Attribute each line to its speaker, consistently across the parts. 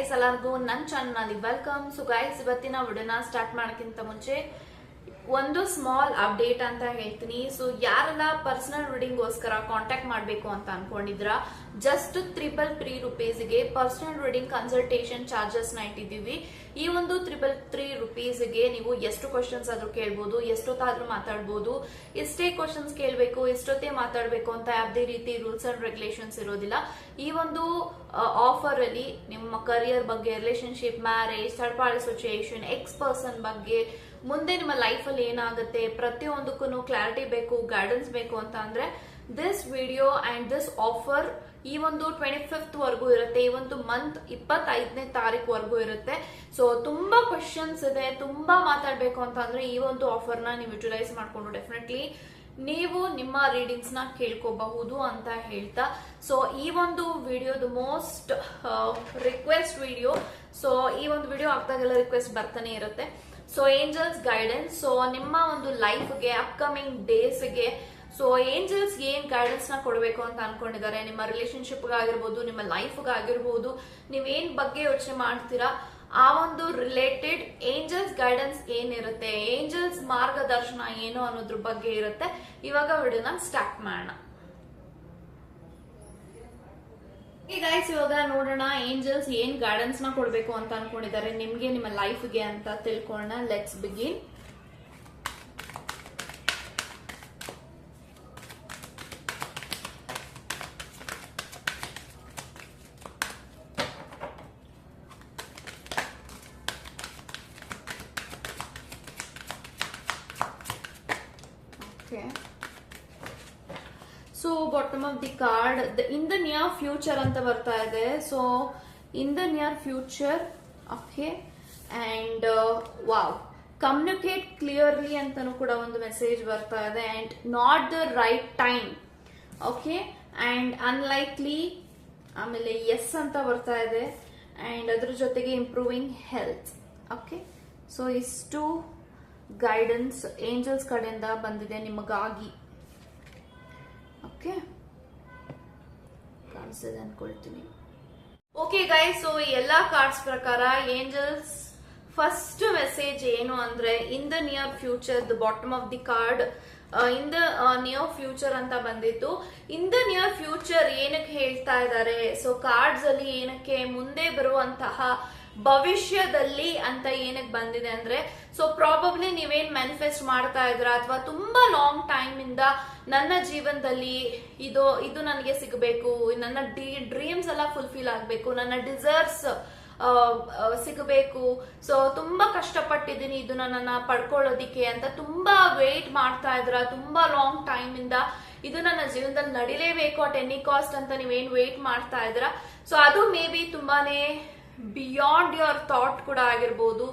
Speaker 1: Guys ಎಲ್ಲರಿಗೂ ನನ್ನ ಚಾನಲ್ನಲ್ಲಿ ವೆಲ್ಕಮ್ ಸೊ ಗೈಸ್ ಇವತ್ತಿನ ವಿಡಿಯೋನ ಸ್ಟಾರ್ಟ್ ಮಾಡೋಕ್ಕಿಂತ ಮುಂಚೆ ಒಂದು ಸ್ಮಾಲ್ ಅಪ್ಡೇಟ್ ಅಂತ ಹೇಳ್ತೀನಿ. ಸೊ ಯಾರೆಲ್ಲ ಪರ್ಸನಲ್ ರೀಡಿಂಗ್ಗೋಸ್ಕರ ಕಾಂಟ್ಯಾಕ್ಟ್ ಮಾಡಬೇಕು ಅಂತ ಅನ್ಕೊಂಡಿದ್ರ ಜಸ್ಟ್ ತ್ರಿಬಲ್ ತ್ರೀ ರುಪೀಸ್ಗೆ ಪರ್ಸನಲ್ ರೀಡಿಂಗ್ ಕನ್ಸಲ್ಟೇಷನ್ ಚಾರ್ಜಸ್ನ ಇಟ್ಟಿದ್ದೀವಿ. ಈ ಒಂದು ತ್ರಿಬಲ್ ತ್ರೀ ರುಪೀಸ್ಗೆ ನೀವು ಎಷ್ಟು ಕ್ವಶನ್ಸ್ ಆದ್ರೂ ಕೇಳ್ಬೋದು, ಎಷ್ಟೊತ್ತಾದ್ರೂ ಮಾತಾಡ್ಬೋದು, ಎಷ್ಟೇ ಕ್ವಶನ್ಸ್ ಕೇಳಬೇಕು, ಎಷ್ಟೊತ್ತೇ ಮಾತಾಡಬೇಕು ಅಂತ ಯಾವುದೇ ರೀತಿ ರೂಲ್ಸ್ ಅಂಡ್ ರೆಗ್ಯುಲೇಷನ್ಸ್ ಇರೋದಿಲ್ಲ. ಈ ಒಂದು ಆಫರ್ ಅಲ್ಲಿ ನಿಮ್ಮ ಕರಿಯರ್ ಬಗ್ಗೆ relationship marriage third party association ex person ಬಗ್ಗೆ ಮುಂದೆ ನಿಮ್ಮ ಲೈಫ್ ಅಲ್ಲಿ ಏನಾಗುತ್ತೆ? ಪ್ರತಿಯೊಂದಕ್ಕೂ ಕ್ಲಾರಿಟಿ ಬೇಕು ಗೈಡೆನ್ಸ್ ಬೇಕು ಅಂತ ಅಂದ್ರೆ this video and this offer ಈ ಒಂದು ಟ್ವೆಂಟಿ ಫಿಫ್ತ್ ವರ್ಗೂ ಇರುತ್ತೆ, ಈ ಒಂದು ಮಂತ್ ಇಪ್ಪತ್ತೈದನೇ ತಾರೀಕು ವರ್ಗೂ ಇರುತ್ತೆ. ಸೊ ತುಂಬಾ ಕ್ವಶನ್ಸ್ ಇದೆ, ತುಂಬಾ ಮಾತಾಡ್ಬೇಕು ಅಂತ ಅಂದ್ರೆ ಈ ಒಂದು ಆಫರ್ನ ನೀವು ಯುಟಿಲೈಸ್ ಮಾಡಿಕೊಂಡು ಡೆಫಿನೆಟ್ಲಿ ನೀವು ನಿಮ್ಮ ರೀಡಿಂಗ್ಸ್ನ ಕೇಳ್ಕೋಬಹುದು ಅಂತ ಹೇಳ್ತಾ. ಸೊ ಈ ಒಂದು ವಿಡಿಯೋದು ಮೋಸ್ಟ್ ರಿಕ್ವೆಸ್ಟ್ ವಿಡಿಯೋ ಸೊ ಈ ಒಂದು ವಿಡಿಯೋ ಆಗ್ತಾಗೆಲ್ಲ ರಿಕ್ವೆಸ್ಟ್ ಬರ್ತಾನೆ ಇರುತ್ತೆ. ಸೊ ಏಂಜಲ್ಸ್ ಗೈಡೆನ್ಸ್ ಸೊ ನಿಮ್ಮ ಒಂದು ಲೈಫ್ಗೆ ಅಪ್ಕಮಿಂಗ್ ಡೇಸ್ಗೆ ಸೊ ಏಂಜಲ್ಸ್ ಏನ್ ಗೈಡೆನ್ಸ್ನ ಕೊಡಬೇಕು ಅಂತ ಅನ್ಕೊಂಡಿದ್ದಾರೆ? ನಿಮ್ಮ ರಿಲೇಶನ್ಶಿಪ್ ಆಗಿರ್ಬೋದು ನಿಮ್ಮ ಲೈಫ್ಗೆ ಆಗಿರ್ಬೋದು ನೀವೇನ್ ಬಗ್ಗೆ ಯೋಚನೆ ಮಾಡ್ತೀರಾ? ಆ ಒಂದು ರಿಲೇಟೆಡ್ ಏಂಜಲ್ಸ್ ಗೈಡೆನ್ಸ್ ಏನಿರುತ್ತೆ? ಏಂಜಲ್ಸ್ ಮಾರ್ಗದರ್ಶನ ಏನು ಅನ್ನೋದ್ರ ಬಗ್ಗೆ ಇರುತ್ತೆ? ಇವಾಗ ವಿಡಿಯೋನ ಸ್ಟಾರ್ಟ್ ಮಾಡೋಣ. ಈ ಗೈಸ್ ಇವಾಗ ನೋಡೋಣ ಏಂಜಲ್ಸ್ ಏನ್ ಗೈಡೆನ್ಸ್ನ ಕೊಡ್ಬೇಕು ಅಂತ ಅನ್ಕೊಂಡಿದ್ದಾರೆ. ನಿಮ್ಗೆ ನಿಮ್ಮ ಲೈಫ್ಗೆ ಅಂತ ತಿಳ್ಕೊಳ್ಳೋಣ. Let's begin okay so bottom of the card in the near future ಅಂತ ಬರ್ತಾ ಇದೆ. So in the near future okay and wow communicate clearly ಅಂತಾನು ಕೂಡ ಒಂದು ಮೆಸೇಜ್ ಬರ್ತಾ ಇದೆ. And not the right time okay and unlikely ಆಮೇಲೆ yes ಅಂತ ಬರ್ತಾ ಇದೆ. ಅಂಡ್ ಅದ್ರ ಜೊತೆಗೆ ಇಂಪ್ರೂವಿಂಗ್ ಹೆಲ್ತ್ ಓಕೆ ಸೊ ಇಷ್ಟು ಗೈಡೆನ್ಸ್ ಏಂಜಲ್ಸ್ ಕಡೆಯಿಂದ ಬಂದಿದೆ ನಿಮಗಾಗಿ. ಕಾಣಿಸ್ತಿದೆ ಅನ್ಕೊಳ್ತೀನಿ ಓಕೆ ಗೈಸ್ ಸೊ ಎಲ್ಲಾ ಕಾರ್ಡ್ಸ್ ಪ್ರಕಾರ ಏಂಜಲ್ಸ್ ಫಸ್ಟ್ ಮೆಸೇಜ್ ಏನು ಅಂದ್ರೆ in the near future the bottom of the card in the near future ಅಂತ ಬಂದಿತ್ತು. ಇನ್ ದ ನಿಯರ್ ಫ್ಯೂಚರ್ ಏನಕ್ಕೆ ಹೇಳ್ತಾ ಇದ್ದಾರೆ? ಸೊ ಕಾರ್ಡ್ಸ್ ಅಲ್ಲಿ ಏನಕ್ಕೆ ಮುಂದೆ ಬರುವಂತಹ ಭವಿಷ್ಯದಲ್ಲಿ ಅಂತ ಏನಕ್ಕೆ ಬಂದಿದೆ ಅಂದ್ರೆ ಸೊ ಪ್ರಾಬಬ್ಲಿ ನೀವೇನ್ ಮ್ಯಾನಿಫೆಸ್ಟ್ ಮಾಡ್ತಾ ಇದ್ರ ಅಥವಾ ತುಂಬಾ ಲಾಂಗ್ ಟೈಮ್ ಇಂದ ನನ್ನ ಜೀವನದಲ್ಲಿ ಇದು ಇದು ನನಗೆ ಸಿಗಬೇಕು, ನನ್ನ ಡ್ರೀಮ್ಸ್ ಎಲ್ಲ ಫುಲ್ಫಿಲ್ ಆಗಬೇಕು, ನನ್ನ ಡಿಸರ್ವ್ಸ್ ಸಿಗಬೇಕು. ಸೊ ತುಂಬಾ ಕಷ್ಟಪಟ್ಟಿದ್ದೀನಿ ಇದು ನನ್ನ ಪಡ್ಕೊಳ್ಳೋದಿಕ್ಕೆ ಅಂತ ತುಂಬಾ ವೇಟ್ ಮಾಡ್ತಾ ಇದ್ರ ತುಂಬಾ ಲಾಂಗ್ ಟೈಮ್ ಇಂದ ಇದು ನನ್ನ ಜೀವನದಲ್ಲಿ ನಡಿಲೇಬೇಕು ಅಟ್ ಎನಿ ಕಾಸ್ಟ್ ಅಂತ ನೀವೇನ್ ವೇಟ್ ಮಾಡ್ತಾ ಇದ್ರ ಸೊ ಅದು ಮೇ ಬಿ ತುಂಬಾನೇ ಬಿಯಾಂಡ್ ಯುವರ್ ಥಾಟ್ ಕೂಡ ಆಗಿರ್ಬೋದು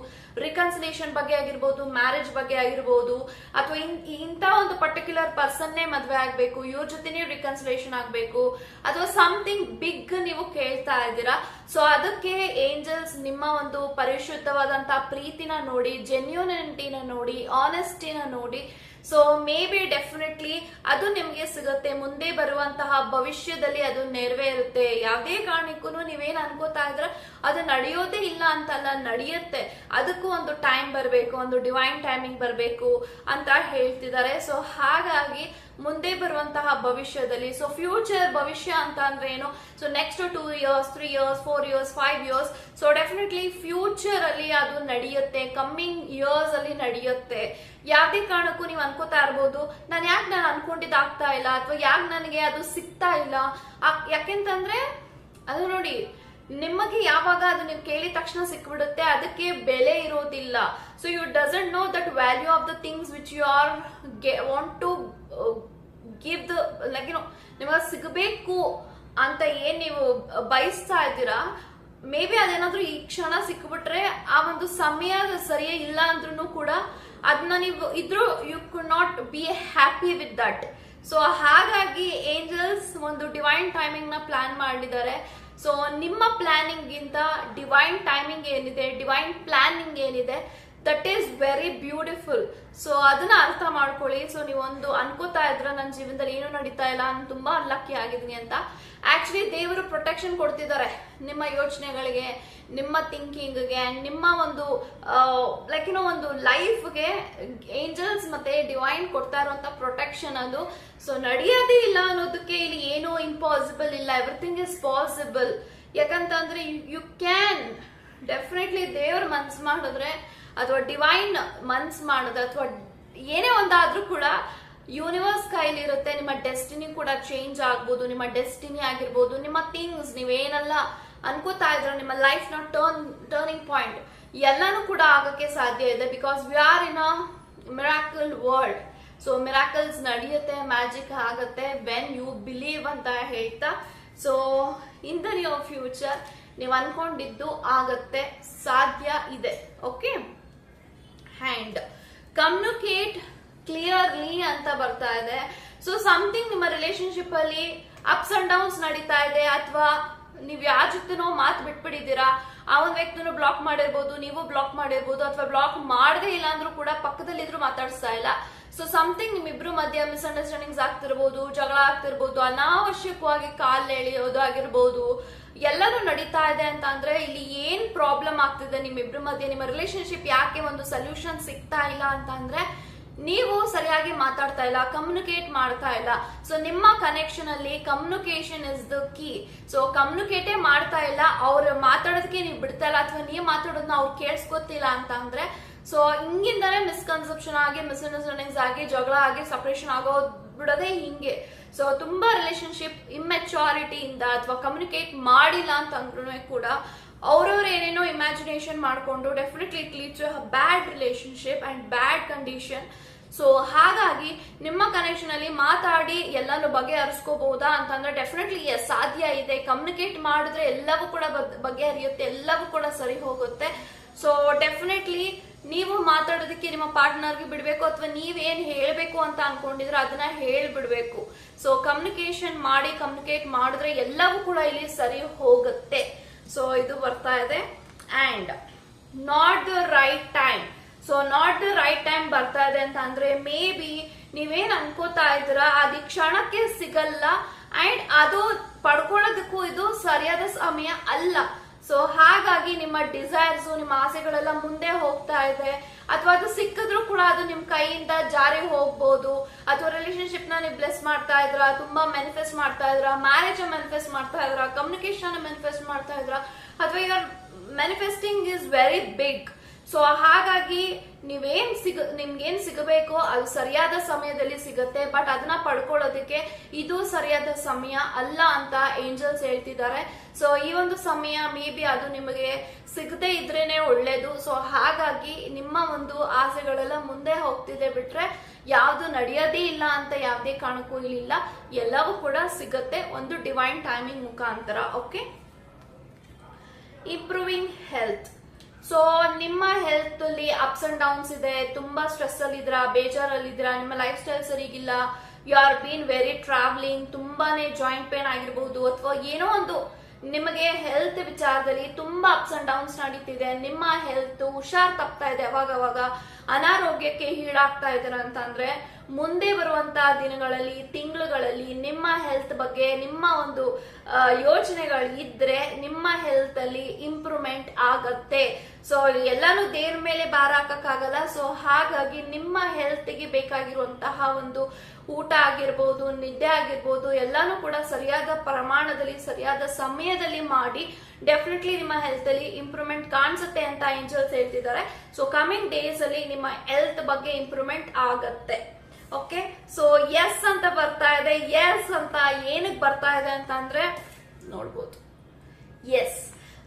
Speaker 1: ರಿಕನ್ಸಿಲೇಷನ್ ಬಗ್ಗೆ ಆಗಿರ್ಬೋದು ಮ್ಯಾರೇಜ್ ಬಗ್ಗೆ ಆಗಿರ್ಬೋದು, ಅಥವಾ ಇಂಥ ಒಂದು ಪರ್ಟಿಕ್ಯುಲರ್ ಪರ್ಸನ್ನೇ ಮದುವೆ ಆಗಬೇಕು, ಇವ್ರ ಜೊತೆನೇ ರಿಕನ್ಸಿಲೇಷನ್ ಆಗಬೇಕು, ಅಥವಾ ಸಮಥಿಂಗ್ ಬಿಗ್ ನೀವು ಕೇಳ್ತಾ ಇದ್ದೀರಾ ಸೊ ಅದಕ್ಕೆ ಏಂಜಲ್ಸ್ ನಿಮ್ಮ ಒಂದು ಪರಿಶುದ್ಧವಾದಂತಹ ಪ್ರೀತಿನ ನೋಡಿ ಜೆನ್ಯೂನಿಟಿನ ನೋಡಿ ಆನೆಸ್ಟಿನ ನೋಡಿ ಸೊ ಮೇ ಬಿ ಡೆಫಿನೆಟ್ಲಿ ಅದು ನಿಮಗೆ ಸಿಗುತ್ತೆ. ಮುಂದೆ ಬರುವಂತಹ ಭವಿಷ್ಯದಲ್ಲಿ ಅದು ನೆರವೇರುತ್ತೆ. ಯಾವುದೇ ಕಾರಣಕ್ಕೂ ನೀವೇನು ಅನ್ಕೋತಾ ಇದ್ರೆ ಅದು ನಡೆಯೋದೇ ಇಲ್ಲ ಅಂತಲ್ಲ, ನಡೆಯುತ್ತೆ. ಅದಕ್ಕೂ ಒಂದು ಟೈಮ್ ಬರಬೇಕು, ಒಂದು ಡಿವೈನ್ ಟೈಮಿಂಗ್ ಬರಬೇಕು ಅಂತ ಹೇಳ್ತಿದ್ದಾರೆ. ಸೊ ಹಾಗಾಗಿ ಮುಂದೆ ಬರುವಂತಹ ಭವಿಷ್ಯದಲ್ಲಿ. ಸೊ ಫ್ಯೂಚರ್ ಭವಿಷ್ಯ ಅಂತ ಅಂದ್ರೆ ಏನು? So next two years three years four years five years so definitely future ಅಲ್ಲಿ ಅದು ನಡೆಯುತ್ತೆ. ಕಮ್ಮಿಂಗ್ ಇಯರ್ಸ್ ಅಲ್ಲಿ ನಡೆಯುತ್ತೆ. ಯಾವುದೇ ಕಾರಣಕ್ಕೂ ನೀವು ಅನ್ಕೋತಾ ಇರ್ಬೋದು. ನಾನು ಯಾಕೆ ನಾನು ಅನ್ಕೊಂಡಿದ್ದಾಗ್ತಾ ಇಲ್ಲ? ಅಥವಾ ಯಾಕೆ ನನಗೆ ಅದು ಸಿಗ್ತಾ ಇಲ್ಲ? ಯಾಕೆಂತಂದ್ರೆ, ಅದು ನೋಡಿ, ನಿಮಗೆ ಯಾವಾಗ ಅದು ನೀವು ಕೇಳಿದ ತಕ್ಷಣ ಸಿಕ್ಬಿಡುತ್ತೆ, ಅದಕ್ಕೆ ಬೆಲೆ ಇರೋದಿಲ್ಲ. So you doesn't know that value of the things which you are want to give the like you know ನಿಮಗೆ ಸಿಗಬೇಕು ಅಂತ ಏನ್ ನೀವು ಬಯಸ್ತಾ ಇದ್ದೀರಾ ಮೇ ಬಿ ಅದೇನಾದ್ರೂ ಈ ಕ್ಷಣ ಸಿಕ್ಬಿಟ್ರೆ ಆ ಒಂದು ಸಮಯ ಸರಿಯೇ ಇಲ್ಲ ಅಂದ್ರೂ ಕೂಡ ಅದನ್ನ ನೀವು ಇದ್ರೂ you could not be happy with that so ಹಾಗಾಗಿ ಏಂಜಲ್ಸ್ ಒಂದು ಡಿವೈನ್ ಟೈಮಿಂಗ್ನ ಪ್ಲಾನ್ ಮಾಡಿದ್ದಾರೆ. ಸೊ ನಿಮ್ಮ ಪ್ಲಾನಿಂಗ್ ಗಿಂತ ಡಿವೈನ್ ಟೈಮಿಂಗ್ ಏನಿದೆ ಡಿವೈನ್ ಪ್ಲಾನಿಂಗ್ ಏನಿದೆ that is very beautiful so ಅದನ್ನ ಅರ್ಥ ಮಾಡ್ಕೊಳ್ಳಿ. ಸೊ ನೀವೊಂದು ಅನ್ಕೋತಾ ಇದ್ರ ನನ್ನ ಜೀವನದಲ್ಲಿ ಏನು ನಡೀತಾ ಇಲ್ಲ ನಾನು ತುಂಬಾ ಅನ್ಲಕ್ಕಿ ಆಗಿದ್ದೀನಿ ಅಂತ. ಆಕ್ಚುಲಿ ದೇವರು ಪ್ರೊಟೆಕ್ಷನ್ ಕೊಡ್ತಿದ್ದಾರೆ ನಿಮ್ಮ ಯೋಚನೆಗಳಿಗೆ, ನಿಮ್ಮ ಥಿಂಕಿಂಗ್ಗೆ ನಿಮ್ಮ ಒಂದು ಲೈಕ್ ಏನೋ ಒಂದು ಲೈಫ್ಗೆ ಏಂಜಲ್ಸ್ ಮತ್ತೆ ಡಿವೈನ್ ಕೊಡ್ತಾ ಇರುವಂತ ಪ್ರೊಟೆಕ್ಷನ್ ಅದು. ಸೊ ನಡೆಯೋದೇ ಇಲ್ಲ ಅನ್ನೋದಕ್ಕೆ ಇಲ್ಲಿ ಏನೂ ಇಂಪಾಸಿಬಲ್ ಇಲ್ಲ. ಎವ್ರಿಥಿಂಗ್ ಇಸ್ ಪಾಸಿಬಲ್ ಯಾಕಂತಂದ್ರೆ ಯು ಕ್ಯಾನ್ ಡೆಫಿನೆಟ್ಲಿ ದೇವ್ರ ಮನ್ಸ್ ಮಾಡಿದ್ರೆ ಅಥವಾ ಡಿವೈನ್ ಮನ್ಸ್ ಮಾಡೋದು ಅಥವಾ ಏನೇ ಒಂದಾದ್ರೂ ಕೂಡ ಯೂನಿವರ್ಸ್ ಕೈಲಿರುತ್ತೆ ನಿಮ್ಮ ಡೆಸ್ಟಿನಿ ಕೂಡ ಚೇಂಜ್ ಆಗ್ಬೋದು, ನಿಮ್ಮ ಡೆಸ್ಟಿನಿ ಆಗಿರ್ಬೋದು, ನಿಮ್ಮ ಥಿಂಗ್ಸ್ ನೀವೇನೆಲ್ಲ ಅನ್ಕೋತಾ ಇದ್ರ, ನಿಮ್ಮ ಲೈಫ್ನ ಟರ್ನ್ ಟರ್ನಿಂಗ್ ಪಾಯಿಂಟ್ ಎಲ್ಲಾನು ಕೂಡ ಆಗಕ್ಕೆ ಸಾಧ್ಯ ಇದೆ because we are in a miracle world so miracles ನಡೆಯುತ್ತೆ ಮ್ಯಾಜಿಕ್ ಆಗುತ್ತೆ ವೆನ್ ಯು ಬಿಲೀವ್ ಅಂತ ಹೇಳ್ತಾ. So in the near future ನೀವು ಅನ್ಕೊಂಡಿದ್ದು ಆಗತ್ತೆ, ಸಾಧ್ಯ ಇದೆ. ಓಕೆ ಹ್ಯಾಂಡ್ ಕಮ್ಯುನಿಕೇಟ್ ಕ್ಲಿಯರ್ಲಿ ಅಂತ ಬರ್ತಾ ಇದೆ. ಸೊ ಸಮಥಿಂಗ್ ನಿಮ್ಮ ರಿಲೇಶನ್ಶಿಪ್ ಅಲ್ಲಿ ಅಪ್ಸ್ ಅಂಡ್ ಡೌನ್ಸ್ ನಡೀತಾ ಇದೆ, ಅಥವಾ ನೀವು ಯಾರ ಜೊತೆನೋ ಮಾತು ಬಿಟ್ಬಿಟ್ಟಿದ್ದೀರಾ, ಆ ಒಂದು ವ್ಯಕ್ತಿನೂ ಬ್ಲಾಕ್ ಮಾಡಿರ್ಬೋದು, ನೀವು ಬ್ಲಾಕ್ ಮಾಡಿರ್ಬೋದು, ಅಥವಾ ಬ್ಲಾಕ್ ಮಾಡದೇ ಇಲ್ಲ ಅಂದ್ರೂ ಕೂಡ ಪಕ್ಕದಲ್ಲಿದ್ರು ಮಾತಾಡಿಸ್ತಾ ಇಲ್ಲ. ಸೊ ಸಮಥಿಂಗ್ ನಿಮ್ಮಿಬ್ರು ಮಧ್ಯ ಮಿಸ್ಅಂಡರ್ಸ್ಟ್ಯಾಂಡಿಂಗ್ಸ್ ಆಗ್ತಿರ್ಬೋದು, ಜಗಳ ಆಗ್ತಿರ್ಬೋದು, ಅನಾವಶ್ಯಕವಾಗಿ ಕಾಲ್ ಎಳೆಯೋದು ಆಗಿರ್ಬೋದು, ಎಲ್ಲರೂ ನಡೀತಾ ಇದೆ ಅಂತ ಅಂದ್ರೆ ಇಲ್ಲಿ ಏನ್ ಪ್ರಾಬ್ಲಮ್ ಆಗ್ತಿದೆ ನಿಮ್ಮಿಬ್ರು ಮಧ್ಯೆ? ನಿಮ್ಮ ರಿಲೇಶನ್ಶಿಪ್ ಯಾಕೆ ಒಂದು ಸೊಲ್ಯೂಷನ್ ಸಿಗ್ತಾ ಇಲ್ಲ ಅಂತ ಅಂದ್ರೆ ನೀವು ಸರಿಯಾಗಿ ಮಾತಾಡ್ತಾ ಇಲ್ಲ ಕಮ್ಯುನಿಕೇಟ್ ಮಾಡ್ತಾ ಇಲ್ಲ. ಸೊ ನಿಮ್ಮ ಕನೆಕ್ಷನ್ ಅಲ್ಲಿ communication is the key so ಕಮ್ಯುನಿಕೇಟೇ ಮಾಡ್ತಾ ಇಲ್ಲ, ಅವ್ರು ಮಾತಾಡೋದಕ್ಕೆ ನೀವು ಬಿಡ್ತಾ ಇಲ್ಲ, ಅಥವಾ ನೀವು ಮಾತಾಡೋದನ್ನ ಅವ್ರು ಕೇಳಿಸ್ಕೊತಿಲ್ಲ ಅಂತ ಅಂದ್ರೆ ಸೊ ಹಿಂಗಿಂದಾನೆ ಮಿಸ್ಕನ್ಸೆಪ್ಷನ್ ಆಗಿ ಮಿಸ್ಅಂಡರ್ಸ್ಟ್ಯಾಂಡಿಂಗ್ಸ್ ಆಗಿ, ಜಗಳ ಆಗಿ ಸಪ್ರೇಷನ್ ಆಗೋ ಬಿಡೋದೇ ಹಿಂಗೆ. ಸೊ ತುಂಬಾ ರಿಲೇಶನ್ಶಿಪ್ ಇಮ್ಮೆಚ್ಯೂರಿಟಿಯಿಂದ ಅಥವಾ ಕಮ್ಯುನಿಕೇಟ್ ಮಾಡಿಲ್ಲ ಅಂತ ಅಂದ್ರೂ ಕೂಡ ಅವ್ರವ್ರು ಏನೇನೋ ಇಮ್ಯಾಜಿನೇಷನ್ ಮಾಡಿಕೊಂಡು definitely it leads to bad relationship and bad condition so ಹಾಗಾಗಿ ನಿಮ್ಮ ಕನೆಕ್ಷನ್ ಅಲ್ಲಿ ಮಾತಾಡಿ ಎಲ್ಲಾನು ಬಗೆಹರಿಸ್ಕೋಬಹುದಾ ಅಂತಂದ್ರೆ ಡೆಫಿನೆಟ್ಲಿ ಎಸ್ ಸಾಧ್ಯ ಇದೆ. ಕಮ್ಯುನಿಕೇಟ್ ಮಾಡಿದ್ರೆ ಎಲ್ಲವೂ ಕೂಡ ಬಗ್- ಬಗೆಹರಿಯುತ್ತೆ, ಎಲ್ಲವೂ ಕೂಡ ಸರಿ ಹೋಗುತ್ತೆ. ಸೊ ಡೆಫಿನೆಟ್ಲಿ ನೀವು ಮಾತಾಡೋದಕ್ಕೆ ನಿಮ್ಮ ಪಾರ್ಟ್ನರ್ಗೆ ಬಿಡಬೇಕು ಅಥವಾ ನೀವೇನ್ ಹೇಳಬೇಕು ಅಂತ ಅನ್ಕೊಂಡಿದ್ರೆ ಅದನ್ನ ಹೇಳ್ಬಿಡ್ಬೇಕು. ಸೊ ಕಮ್ಯುನಿಕೇಶನ್ ಮಾಡಿ ಕಮ್ಯುನಿಕೇಟ್ ಮಾಡಿದ್ರೆ ಎಲ್ಲವೂ ಕೂಡ ಇಲ್ಲಿ ಸರಿ ಹೋಗುತ್ತೆ. ಸೊ ಇದು ಬರ್ತಾ ಇದೆ. And not the right time so not the right time ಬರ್ತಾ ಇದೆ ಅಂತ ಅಂದ್ರೆ ಮೇ ಬಿ ನೀವೇನ್ ಅನ್ಕೋತಾ ಇದ್ದೀರಾ, ಅದು ಕ್ಷಣಕ್ಕೆ ಸಿಗಲ್ಲ. ಅಂಡ್ ಅದು ಪಡ್ಕೊಳ್ಳೋದಕ್ಕೂ ಇದು ಸರಿಯಾದ ಸಮಯ ಅಲ್ಲ. ಸೊ ಹಾಗಾಗಿ ನಿಮ್ಮ ಡಿಸೈರ್ಸ್ ನಿಮ್ಮ ಆಸೆಗಳೆಲ್ಲ ಮುಂದೆ ಹೋಗ್ತಾ ಇದೆ. ಅಥವಾ ಅದು ಸಿಕ್ಕಿದ್ರು ಕೂಡ ಅದು ನಿಮ್ ಕೈಯಿಂದ ಜಾರಿ ಹೋಗ್ಬೋದು. ಅಥವಾ ರಿಲೇಶನ್ಶಿಪ್ನ ನೀವು ಬ್ಲೆಸ್ ಮಾಡ್ತಾ ಇದ್ರ, ತುಂಬಾ ಮ್ಯಾನಿಫೆಸ್ಟ್ ಮಾಡ್ತಾ ಇದ್ರ ಮ್ಯಾರೇಜ್ ಮ್ಯಾನಿಫೆಸ್ಟ್ ಮಾಡ್ತಾ ಇದ್ರ ಕಮ್ಯುನಿಕೇಶನ್ ಮ್ಯಾನಿಫೆಸ್ಟ್ ಮಾಡ್ತಾ ಇದ್ರ, ಅಥವಾ ಈಗ manifesting is very big so ಹಾಗಾಗಿ ನೀವೇನ್ ಸಿಗ, ನಿಮ್ಗೇನ್ ಸಿಗಬೇಕೋ ಅದು ಸರಿಯಾದ ಸಮಯದಲ್ಲಿ ಸಿಗುತ್ತೆ, ಬಟ್ ಅದನ್ನ ಪಡ್ಕೊಳ್ಳೋದಕ್ಕೆ ಇದು ಸರಿಯಾದ ಸಮಯ ಅಲ್ಲ ಅಂತ ಏಂಜಲ್ಸ್ ಹೇಳ್ತಿದ್ದಾರೆ. ಸೊ ಈ ಒಂದು ಸಮಯ ಮೇ ಬಿ ಅದು ನಿಮಗೆ ಸಿಗದೆ ಇದ್ರೇನೆ ಒಳ್ಳೇದು. ಸೊ ಹಾಗಾಗಿ ನಿಮ್ಮ ಒಂದು ಆಸೆಗಳೆಲ್ಲ ಮುಂದೆ ಹೋಗ್ತಿದೆ ಬಿಟ್ರೆ ಯಾವ್ದು ನಡೆಯೋದೇ ಇಲ್ಲ ಅಂತ ಯಾವ್ದೇ ಕಾರಣಕ್ಕೂ ಇಲ್ಲ ಎಲ್ಲವೂ ಕೂಡ ಸಿಗತ್ತೆ ಒಂದು ಡಿವೈನ್ ಟೈಮಿಂಗ್ ಮುಖಾಂತರ ಓಕೆ ಇಂಪ್ರೂವಿಂಗ್ ಹೆಲ್ತ್ ಸೊ ನಿಮ್ಮ ಹೆಲ್ತ್ ಅಲ್ಲಿ ಅಪ್ಸ್ ಅಂಡ್ ಡೌನ್ಸ್ ಇದೆ, ತುಂಬಾ ಸ್ಟ್ರೆಸ್ ಅಲ್ಲಿ ಇದ್ರ ಬೇಜಾರಲ್ಲಿ ಇದ್ರ ನಿಮ್ಮ lifestyle ಸರಿಗಿಲ್ಲ you are been very travelling ತುಂಬಾನೇ ಜಾಯಿಂಟ್ ಪೇನ್ ಆಗಿರ್ಬೋದು, ಅಥವಾ ಏನೋ ಒಂದು ನಿಮಗೆ ಹೆಲ್ತ್ ವಿಚಾರದಲ್ಲಿ ತುಂಬಾ ಅಪ್ಸ್ ಅಂಡ್ ಡೌನ್ಸ್ ನಡೀತಿದೆ, ನಿಮ್ಮ ಹೆಲ್ತ್ ಹುಷಾರ್ ತಪ್ತಾ ಇದೆ ಅವಾಗ ಅವಾಗ ಅನಾರೋಗ್ಯಕ್ಕೆ ಹೀಡಾಗ್ತಾ ಇದ್ದೀರ ಅಂತಂದ್ರೆ ಮುಂದೆ ಬರುವಂತಹ ದಿನಗಳಲ್ಲಿ, ತಿಂಗಳುಗಳಲ್ಲಿ ನಿಮ್ಮ ಹೆಲ್ತ್ ಬಗ್ಗೆ, ನಿಮ್ಮ ಒಂದು ಯೋಚನೆಗಳು ಇದ್ರೆ ನಿಮ್ಮ ಹೆಲ್ತ್ ಅಲ್ಲಿ ಇಂಪ್ರೂವ್ಮೆಂಟ್ ಆಗತ್ತೆ. ಸೊ ಎಲ್ಲಾನು ದೇವ್ರ ಮೇಲೆ ಭಾರ ಹಾಕಕ್ಕಾಗಲ್ಲ. ಸೊ ಹಾಗಾಗಿ ನಿಮ್ಮ ಹೆಲ್ತ್ಗೆ ಬೇಕಾಗಿರುವಂತಹ ಒಂದು ಊಟ ಆಗಿರ್ಬೋದು, ನಿದ್ದೆ ಆಗಿರ್ಬೋದು, ಎಲ್ಲಾನು ಕೂಡ ಸರಿಯಾದ ಪ್ರಮಾಣದಲ್ಲಿ, ಸರಿಯಾದ ಸಮಯದಲ್ಲಿ ಮಾಡಿ ಡೆಫಿನೆಟ್ಲಿ ನಿಮ್ಮ ಹೆಲ್ತ್ ಅಲ್ಲಿ ಇಂಪ್ರೂವ್ಮೆಂಟ್ ಕಾಣಿಸುತ್ತೆ ಅಂತ ಏಂಜಲ್ಸ್ ಹೇಳ್ತಿದ್ದಾರೆ. ಸೊ ಕಮಿಂಗ್ ಡೇಸ್ ಅಲ್ಲಿ ನಿಮ್ಮ ಹೆಲ್ತ್ ಬಗ್ಗೆ ಇಂಪ್ರೂವ್ಮೆಂಟ್ ಆಗತ್ತೆ. ಓಕೆ ಸೊ ಎಸ್ ಅಂತ ಬರ್ತಾ ಇದೆ ಎಸ್ ಅಂತ ಏನಕ್ಕೆ ಬರ್ತಾ ಇದೆ ಅಂತ ಅಂದ್ರೆ ನೋಡ್ಬೋದು. ಎಸ್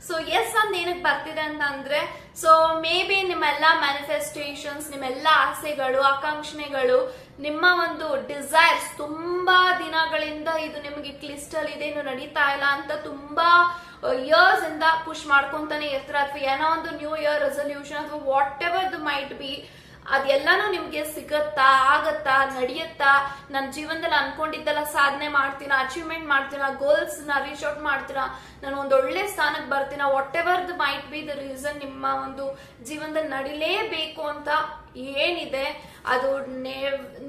Speaker 1: ಸೊ ಎಸ್ ಅಂತ ಏನಕ್ಕೆ ಬರ್ತಿದೆ ಅಂತ ಅಂದ್ರೆ ಸೊ ಮೇ ಬಿ ನಿಮ್ಮೆಲ್ಲ ಮ್ಯಾನಿಫೆಸ್ಟೇಷನ್ಸ್ ನಿಮ್ಮೆಲ್ಲ ಆಸೆಗಳು ಆಕಾಂಕ್ಷಣೆಗಳು ನಿಮ್ಮ ಒಂದು ಡಿಸೈರ್ಸ್ ತುಂಬಾ ದಿನಗಳಿಂದ ಇದು ನಿಮಗೆ ಕ್ಲಿಸ್ಟ್ ಅಲ್ಲಿ ಇದೆ, ಇನ್ನು ನಡೀತಾ ಇಲ್ಲ ಅಂತ ತುಂಬಾ ಇಯರ್ಸ್ ಇಂದ ಪುಷ್ ಮಾಡ್ಕೊಂತಾನೆ ಇರ್ತಾರೆ. ಅಥವಾ ಏನೋ ಒಂದು ನ್ಯೂ ಇಯರ್ ರೆಸೊಲ್ಯೂಷನ್ ಅಥವಾ whatever the might be ಅದೆಲ್ಲಾನು ನಿಮ್ಗೆ ಸಿಗತ್ತಾ, ಆಗತ್ತಾ, ನಡೆಯುತ್ತಾ? ನನ್ನ ಜೀವನದಲ್ಲಿ ಅನ್ಕೊಂಡಿದ್ದೆಲ್ಲ ಸಾಧನೆ ಮಾಡ್ತೀನ ಅಚೀವ್ಮೆಂಟ್ ಮಾಡ್ತೀನ ಗೋಲ್ಸ್ನ ರೀಚ್ ಔಟ್ ಮಾಡ್ತೀನ ನಾನು ಒಂದ್ ಒಳ್ಳೆ ಸ್ಥಾನಕ್ಕೆ ಬರ್ತೀನ? Whatever the might be the reason ನಿಮ್ಮ ಒಂದು ಜೀವನದಲ್ಲಿ ನಡಿಲೇಬೇಕು ಅಂತ ಏನಿದೆ, ಅದು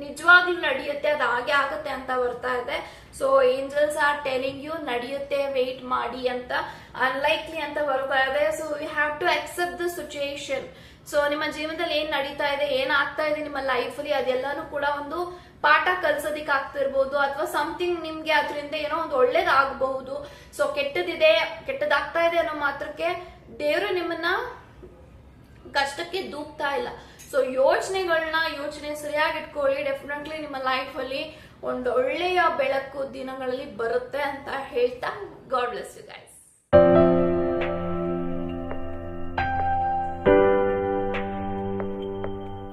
Speaker 1: ನಿಜವಾಗ್ಲೂ ನಡೆಯುತ್ತೆ, ಅದು ಹಾಗೆ ಆಗತ್ತೆ ಅಂತ ಬರ್ತಾ ಇದೆ. So angels are telling you ನಡೆಯುತ್ತೆ ವೆಯ್ಟ್ ಮಾಡಿ ಅಂತ ಅನ್ಲೈಕ್ಲಿ ಅಂತ ಬರ್ತಾ ಇದೆ. So you have to accept the situation so ನಿಮ್ಮ ಜೀವನದಲ್ಲಿ ಏನ್ ನಡೀತಾ ಇದೆ, ಏನ್ ಆಗ್ತಾ ಇದೆ ನಿಮ್ಮ ಲೈಫಲ್ಲಿ ಅದೆಲ್ಲಾನು ಕೂಡ ಒಂದು ಪಾಠ ಕಲ್ಸೋದಿಕ್ ಆಗ್ತಿರ್ಬೋದು ಅಥವಾ ಸಮಥಿಂಗ್ ನಿಮ್ಗೆ ಅದರಿಂದ ಏನೋ ಒಂದು ಒಳ್ಳೇದಾಗಬಹುದು. ಸೊ ಕೆಟ್ಟದಿದೆ, ಕೆಟ್ಟದಾಗ್ತಾ ಇದೆ ಅನ್ನೋ ಮಾತ್ರಕ್ಕೆ ದೇವರು ನಿಮ್ಮನ್ನ ಕಷ್ಟಕ್ಕೆ ದೂಕ್ತಾ ಇಲ್ಲ. ಸೊ ಯೋಚನೆಗಳನ್ನ ಯೋಚನೆ ಸರಿಯಾಗಿ ಇಟ್ಕೊಳ್ಳಿ ಡೆಫಿನೆಟ್ಲಿ ನಿಮ್ಮ ಲೈಫ್ ಅಲ್ಲಿ ಒಂದು ಒಳ್ಳೆಯ ಬೆಳಕು ದಿನಗಳಲ್ಲಿ ಬರುತ್ತೆ ಅಂತ ಹೇಳ್ತಾ ಗಾಡ್ ಬ್ಲೆಸ್ ಯು ಗೈಸ್